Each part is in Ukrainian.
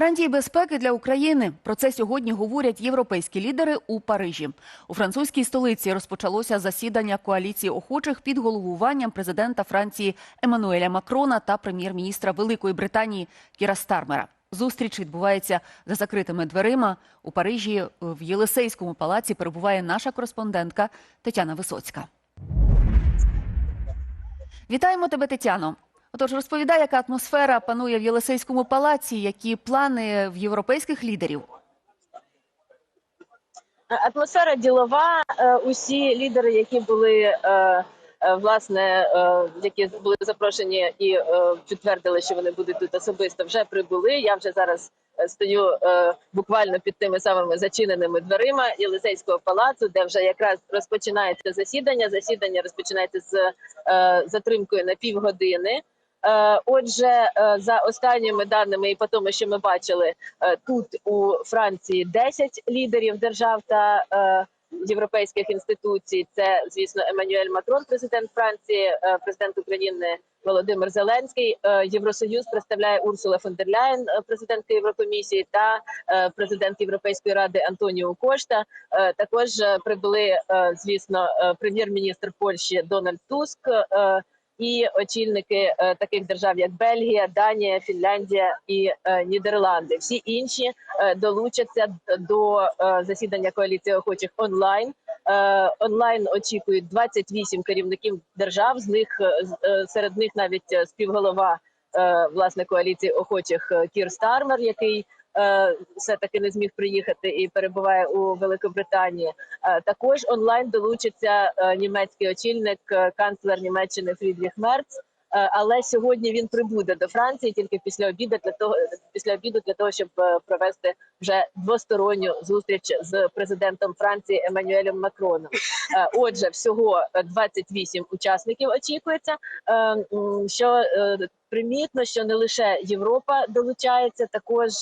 Гарантії безпеки для України про це сьогодні говорять європейські лідери у Парижі. У французькій столиці розпочалося засідання коаліції охочих під головуванням президента Франції Еммануеля Макрона та прем'єр-міністра Великої Британії Кіра Стармера. Зустріч відбувається за закритими дверима. У Парижі в Єлисейському палаці перебуває наша кореспондентка Тетяна Висоцька. Вітаємо тебе, Тетяно. Отож, розповідай, яка атмосфера панує в Єлисейському палаці, які плани в європейських лідерів. Атмосфера ділова. Е, Усі лідери, які були е, е, власне, які були запрошені і підтвердили, що вони будуть тут особисто, вже прибули. Я вже зараз стою буквально під тими самими зачиненими дверима Єлисейського палацу, де вже якраз розпочинається засідання. Засідання розпочинається з затримкою на півгодини. Е, Отже, е, за останніми даними, і по тому, що ми бачили е, тут у Франції 10 лідерів держав та європейських інституцій. Це, звісно, Еммануель Макрон, президент Франції, президент України Володимир Зеленський. Євросоюз представляє Урсула фон дер Ляєн, президентка Єврокомісії, та президент Європейської ради Антоніо Кошта. Також прибули, звісно, прем'єр-міністр Польщі Дональд Туск. І очільники е, таких держав, як Бельгія, Данія, Фінляндія і е, Нідерланди. Всі інші е, долучаться до засідання коаліції охочих онлайн. Онлайн очікують 28 керівників держав. З них серед них навіть співголова власне коаліції охочих Кір Стармер, який е, все таки не зміг приїхати і перебуває у Великобританії. Е, Також онлайн долучиться е, німецький очільник, канцлер Німеччини Фрідріх Мерц. Але сьогодні він прибуде до Франції тільки після обіду для того, після обіду для того, щоб провести вже двосторонню зустріч з президентом Франції Еммануелем Макроном. Отже, всього е, 28 учасників очікується. Що примітно, що не лише Європа долучається, також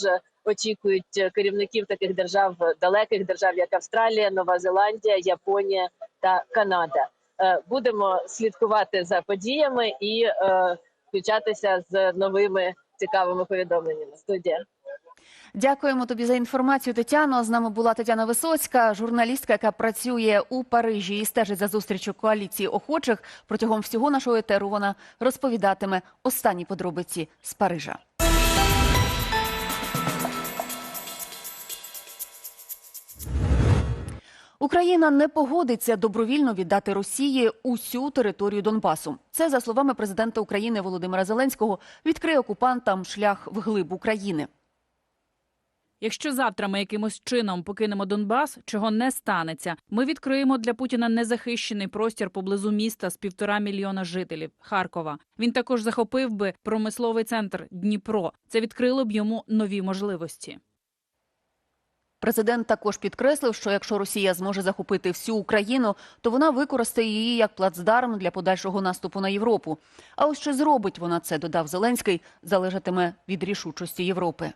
очікують е, керівників таких держав, е, далеких держав, як Австралія, Нова Зеландія, Японія та Канада. Е, Будемо слідкувати за подіями і включатися з новими цікавими повідомленнями. Студія. Дякуємо тобі за інформацію, Тетяно. З нами була Тетяна Висоцька, журналістка, яка працює у Парижі і стежить за зустрічю коаліції охочих. Протягом всього нашого етеру вона розповідатиме останні подробиці з Парижа. Україна не погодиться добровільно віддати Росії усю територію Донбасу. Це за словами президента України Володимира Зеленського відкриє окупантам шлях вглиб України. Якщо завтра ми якимось чином покинемо Донбас, чого не станеться, ми відкриємо для Путіна незахищений простір поблизу міста з півтора мільйона жителів Харкова. Він також захопив би промисловий центр Дніпро. Це відкрило б йому нові можливості. Президент також підкреслив, що якщо Росія зможе захопити всю Україну, то вона використає її як плацдарм для подальшого наступу на Європу. А ось чи зробить вона це, додав Зеленський, залежатиме від рішучості Європи.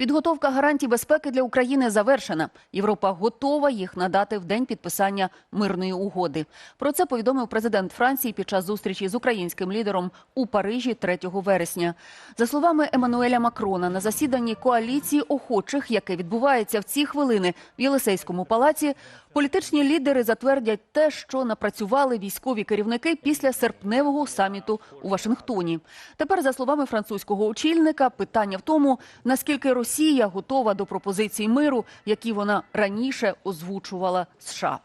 Підготовка гарантій безпеки для України завершена. Європа готова їх надати в день підписання мирної угоди. Про це повідомив президент Франції під час зустрічі з українським лідером у Парижі 3 вересня. За словами Еммануеля Макрона, на засіданні коаліції охочих, яке відбувається в ці хвилини в Єлисейському палаці, політичні лідери затвердять те, що напрацювали військові керівники після серпневого саміту у Вашингтоні. Тепер, за словами французького очільника, питання в тому, наскільки Росія готова до пропозицій миру, які вона раніше озвучувала США.